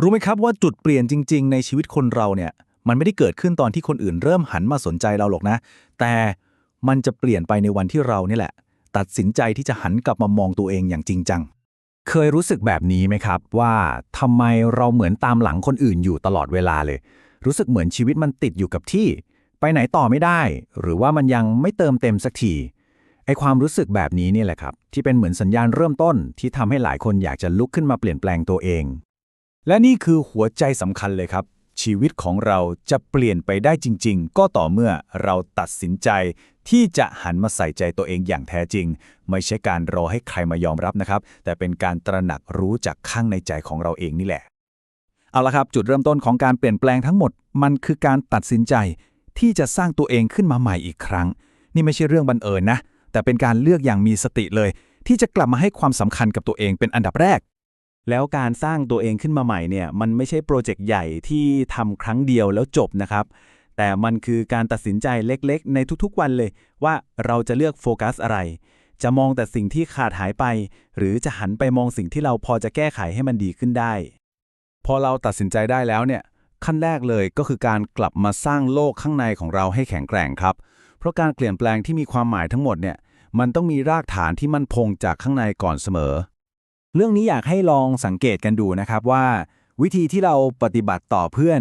รู้ไหมครับว่าจุดเปลี่ยนจริง ๆ ในชีวิตคนเราเนี่ย มันไม่ได้เกิดขึ้นตอนที่คนอื่นเริ่มหันมาสนใจเราหรอกนะ แต่มันจะเปลี่ยนไปในวันที่เรานี่แหละ ตัดสินใจที่จะหันกลับมามองตัวเองอย่างจริงจัง เคยรู้สึกแบบนี้ไหมครับ ว่าทำไมเราเหมือนตามหลังคนอื่นอยู่ตลอดเวลาเลย รู้สึกเหมือนชีวิตมันติดอยู่กับที่ ไปไหนต่อไม่ได้ หรือว่ามันยังไม่เติมเต็มสักทีไอความรู้สึกแบบนี้นี่แหละครับ ที่เป็นเหมือนสัญญาณเริ่มต้นที่ทำให้หลายคนอยากจะลุกขึ้นมาเปลี่ยนแปลงตัวเอง และนี่คือหัวใจสำคัญเลยครับ ชีวิตของเราจะเปลี่ยนไปได้จริง ๆ ก็ต่อเมื่อเราตัดสินใจ ที่จะหันมาใส่ใจตัวเองอย่างแท้จริง ไม่ใช่การรอให้ใครมายอมรับนะครับ แต่เป็นการตระหนักรู้จากข้างในใจของเราเองนี่แหละ เอาละครับ จุดเริ่มต้นของการเปลี่ยนแปลงทั้งหมด มันคือการตัดสินใจ ที่จะสร้างตัวเองขึ้นมาใหม่อีกครั้ง นี่ไม่ใช่เรื่องบังเอิญนะ แต่เป็นการเลือกอย่างมีสติเลย ที่จะกลับมาให้ความสำคัญกับตัวเองเป็นอันดับแรก แล้วการสร้างตัวเองขึ้นมาใหม่เนี่ยมันไม่ใช่โปรเจกต์ใหญ่ที่ทำครั้งเดียวแล้วจบนะครับ แต่มันคือการตัดสินใจเล็กๆ ในทุกๆวันเลย ว่าเราจะเลือกโฟกัสอะไร จะมองแต่สิ่งที่ขาดหายไป หรือจะหันไปมองสิ่งที่เราพอจะแก้ไขให้มันดีขึ้นได้ พอเราตัดสินใจได้แล้วเนี่ยขั้นแรกเลยก็คือการกลับมาสร้างโลกข้างในของเราให้แข็งแกร่งครับ เพราะการเปลี่ยนแปลงที่มีความหมายทั้งหมดเนี่ยมันต้องมีรากฐานที่มั่นคงจากข้างในก่อนเสมอ เรื่องนี้อยากให้ลองสังเกตกันดูนะครับว่า วิธีที่เราปฏิบัติต่อเพื่อน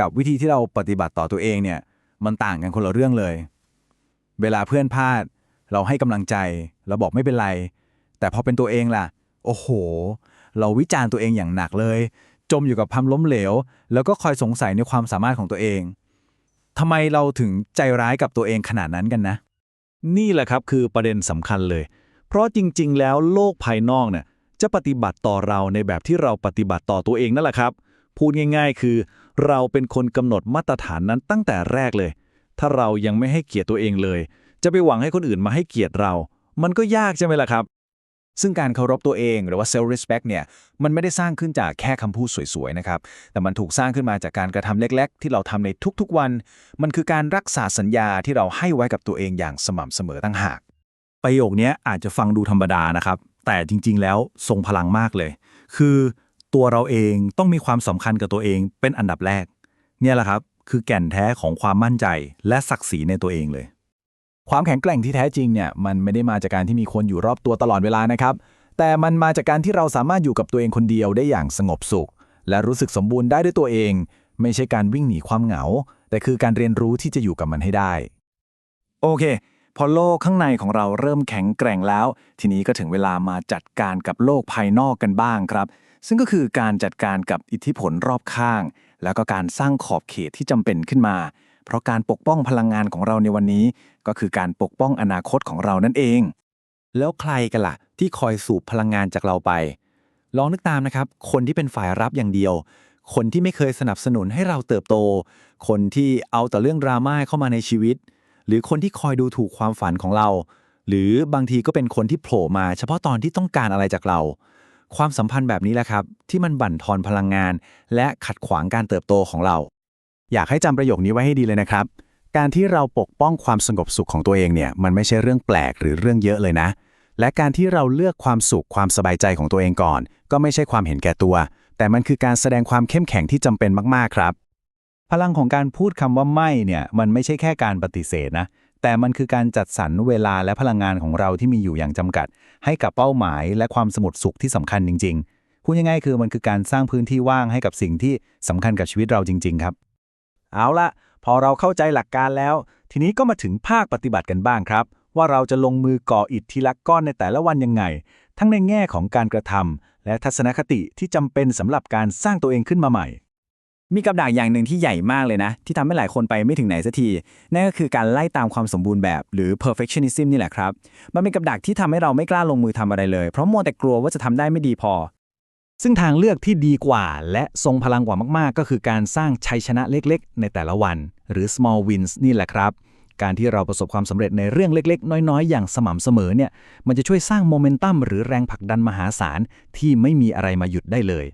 กับวิธีที่เราปฏิบัติต่อตัวเองเนี่ยมันต่างกันคนละเรื่องเลย เวลาเพื่อนพลาด เราให้กำลังใจ เราบอกไม่เป็นไร แต่พอเป็นตัวเองล่ะ โอ้โห เราวิจารณ์ตัวเองอย่างหนักเลย จมอยู่กับความล้มเหลว แล้วก็คอยสงสัยในความสามารถของตัวเองทำไมเราถึงใจร้ายกับตัวเองขนาดนั้นกันนะ นี่แหละครับคือประเด็นสำคัญเลย เพราะจริง ๆ แล้วโลกภายนอกเนี่ย จะปฏิบัติต่อเราในแบบที่เราปฏิบัติต่อตัวเองนั่นแหละครับ พูดง่ายๆ คือ เราเป็นคนกำหนดมาตรฐานนั้นตั้งแต่แรกเลย ถ้าเรายังไม่ให้เกียรติตัวเองเลย จะไปหวังให้คนอื่นมาให้เกียรติเรา มันก็ยากใช่ไหมล่ะครับ ซึ่งการเคารพตัวเองหรือว่า self respect เนี่ย มันไม่ได้สร้างขึ้นจากแค่คำพูดสวยๆ นะครับ แต่มันถูกสร้างขึ้นมาจากการกระทำเล็ก ๆ ที่เราทำในทุกๆวัน มันคือการรักษาสัญญาที่เราให้ไว้กับตัวเองอย่างสม่ำเสมอตั้งหากประโยคนี้อาจจะฟังดูธรรมดานะครับ แต่จริงๆ แล้วทรงพลังมากเลย คือตัวเราเองต้องมีความสำคัญกับตัวเองเป็นอันดับแรก เนี่ยแหละครับ คือแก่นแท้ของความมั่นใจและศักดิ์ศรีในตัวเองเลย ความแข็งแกร่งที่แท้จริงเนี่ยมันไม่ได้มาจากการที่มีคนอยู่รอบตัวตลอดเวลานะครับ แต่มันมาจากการที่เราสามารถอยู่กับตัวเองคนเดียวได้อย่างสงบสุข และรู้สึกสมบูรณ์ได้ด้วยตัวเอง ไม่ใช่การวิ่งหนีความเหงา แต่คือการเรียนรู้ที่จะอยู่กับมันให้ได้ โอเค พอโลกข้างในของเราเริ่มแข็งแกร่งแล้ว ทีนี้ก็ถึงเวลามาจัดการกับโลกภายนอกกันบ้างครับ ซึ่งก็คือการจัดการกับอิทธิพลรอบข้าง แล้วก็การสร้างขอบเขตที่จำเป็นขึ้นมา เพราะการปกป้องพลังงานของเราในวันนี้ ก็คือการปกป้องอนาคตของเรานั่นเอง แล้วใครกันล่ะ ที่คอยสูบพลังงานจากเราไป ลองนึกตามนะครับ คนที่เป็นฝ่ายรับอย่างเดียวคนที่ไม่เคยสนับสนุนให้เราเติบโต คนที่เอาแต่เรื่องดราม่าเข้ามาในชีวิต หรือคนที่คอยดูถูกความฝันของเรา หรือบางทีก็เป็นคนที่โผล่มาเฉพาะตอนที่ต้องการอะไรจากเรา ความสัมพันธ์แบบนี้แหละครับ ที่มันบั่นทอนพลังงาน และขัดขวางการเติบโตของเรา อยากให้จำประโยคนี้ไว้ให้ดีเลยนะครับ การที่เราปกป้องความสงบสุขของตัวเองเนี่ยมันไม่ใช่เรื่องแปลกหรือเรื่องเยอะเลยนะ และการที่เราเลือกความสุขความสบายใจของตัวเองก่อน ก็ไม่ใช่ความเห็นแก่ตัว แต่มันคือการแสดงความเข้มแข็งที่จำเป็นมากๆครับ พลังของการพูดคำว่าไม่เนี่ยมันไม่ใช่แค่การปฏิเสธนะ แต่มันคือการจัดสรรเวลาและพลังงานของเราที่มีอยู่อย่างจำกัด ให้กับเป้าหมายและความสงบสุขที่สำคัญจริง ๆ พูดง่ายๆคือมันคือการสร้างพื้นที่ว่างให้กับสิ่งที่สำคัญกับชีวิตเราจริง ๆ ครับ เอาละพอเราเข้าใจหลักการแล้ว ทีนี้ก็มาถึงภาคปฏิบัติกันบ้างครับ ว่าเราจะลงมือก่ออิฐทีละก้อนในแต่ละวันยังไง ทั้งในแง่ของการกระทำและทัศนคติที่จำเป็นสำหรับการสร้างตัวเองขึ้นมาใหม่ มีกับดักอย่างหนึ่งที่ใหญ่มากเลยนะ ที่ทำให้หลายคนไปไม่ถึงไหนสักที นั่นก็คือการไล่ตามความสมบูรณ์แบบ หรือ perfectionism นี่แหละครับ มันเป็นกับดักที่ทำให้เราไม่กล้าลงมือทำอะไรเลย เพราะมัวแต่กลัวว่าจะทำได้ไม่ดีพอ ซึ่งทางเลือกที่ดีกว่า และทรงพลังกว่ามากๆ ก็คือการสร้างชัยชนะเล็กๆ ในแต่ละวัน หรือ small wins นี่แหละครับ การที่เราประสบความสำเร็จในเรื่องเล็ก ๆ น้อยๆ อย่างสม่ำเสมอเนี่ยมันจะช่วยสร้างโมเมนตัมหรือแรงผลักดันมหาศาลที่ไม่มีอะไรมาหยุดได้เลย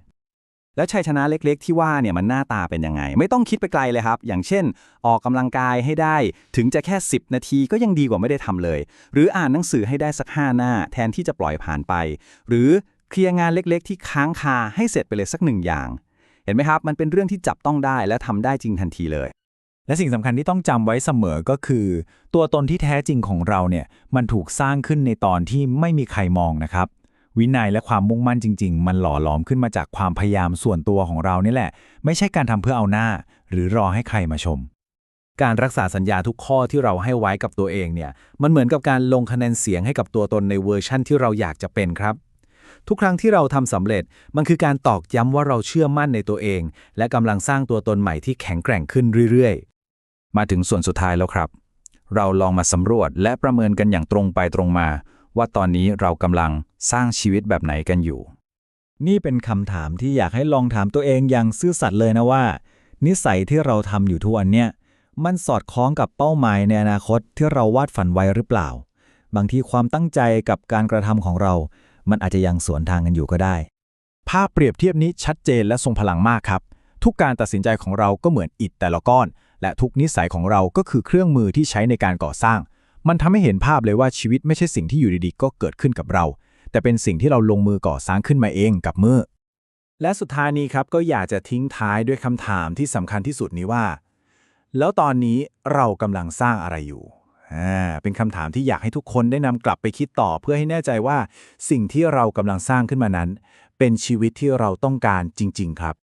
แล้วชัยชนะเล็กๆ ที่ว่าเนี่ยมันหน้าตาเป็นยังไง ไม่ต้องคิดไปไกลเลยครับ อย่างเช่น ออกกำลังกายให้ได้ ถึงจะแค่ 10 นาทีก็ยังดีกว่าไม่ได้ทำเลย หรืออ่านหนังสือให้ได้สัก 5 หน้า แทนที่จะปล่อยผ่านไป หรือเคลียร์งานเล็กๆ ที่ค้างคาให้เสร็จไปเลยสักหนึ่งอย่าง เห็นไหมครับ มันเป็นเรื่องที่จับต้องได้และทำได้จริงทันทีเลย และสิ่งสำคัญที่ต้องจำไว้เสมอก็คือ ตัวตนที่แท้จริงของเราเนี่ยมันถูกสร้างขึ้นในตอนที่ไม่มีใครมองนะครับ วินัยและความมุ่งมั่นจริง ๆ มันหล่อหลอมขึ้นมาจากความพยายามส่วนตัวของเรานี่แหละ ไม่ใช่การทำเพื่อเอาหน้า หรือรอให้ใครมาชม การรักษาสัญญาทุกข้อที่เราให้ไว้กับตัวเองเนี่ย มันเหมือนกับการลงคะแนนเสียงให้กับตัวตนในเวอร์ชั่นที่เราอยากจะเป็นครับ ทุกครั้งที่เราทำสำเร็จ มันคือการตอกย้ำว่าเราเชื่อมั่นในตัวเอง และกำลังสร้างตัวตนใหม่ที่แข็งแกร่งขึ้นเรื่อยๆ มาถึงส่วนสุดท้ายแล้วครับ เราลองมาสำรวจและประเมินกันอย่างตรงไปตรงมา ว่าตอนนี้เรากำลังสร้างชีวิตแบบไหนกันอยู่ นี่เป็นคำถามที่อยากให้ลองถามตัวเองอย่างซื่อสัตย์เลยนะว่า นิสัยที่เราทำอยู่ทุกวันเนี่ยมันสอดคล้องกับเป้าหมายในอนาคตที่เราวาดฝันไว้หรือเปล่า บางทีความตั้งใจกับการกระทำของเรา มันอาจจะยังสวนทางกันอยู่ก็ได้ ภาพเปรียบเทียบนี้ชัดเจนและทรงพลังมากครับ ทุกการตัดสินใจของเราก็เหมือนอิฐแต่ละก้อน และทุกนิสัยของเราก็คือเครื่องมือที่ใช้ในการก่อสร้าง มันทำให้เห็นภาพเลยว่าชีวิตไม่ใช่สิ่งที่อยู่ดีๆ ก็เกิดขึ้นกับเรา แต่เป็นสิ่งที่เราลงมือก่อสร้างขึ้นมาเองกับมือ และสุดท้ายนี้ครับก็อยากจะทิ้งท้ายด้วยคำถามที่สำคัญที่สุดนี้ว่า แล้วตอนนี้เรากำลังสร้างอะไรอยู่เป็นคำถามที่อยากให้ทุกคนได้นำกลับไปคิดต่อเพื่อให้แน่ใจว่า สิ่งที่เรากำลังสร้างขึ้นมานั้น เป็นชีวิตที่เราต้องการจริง ๆ ครับ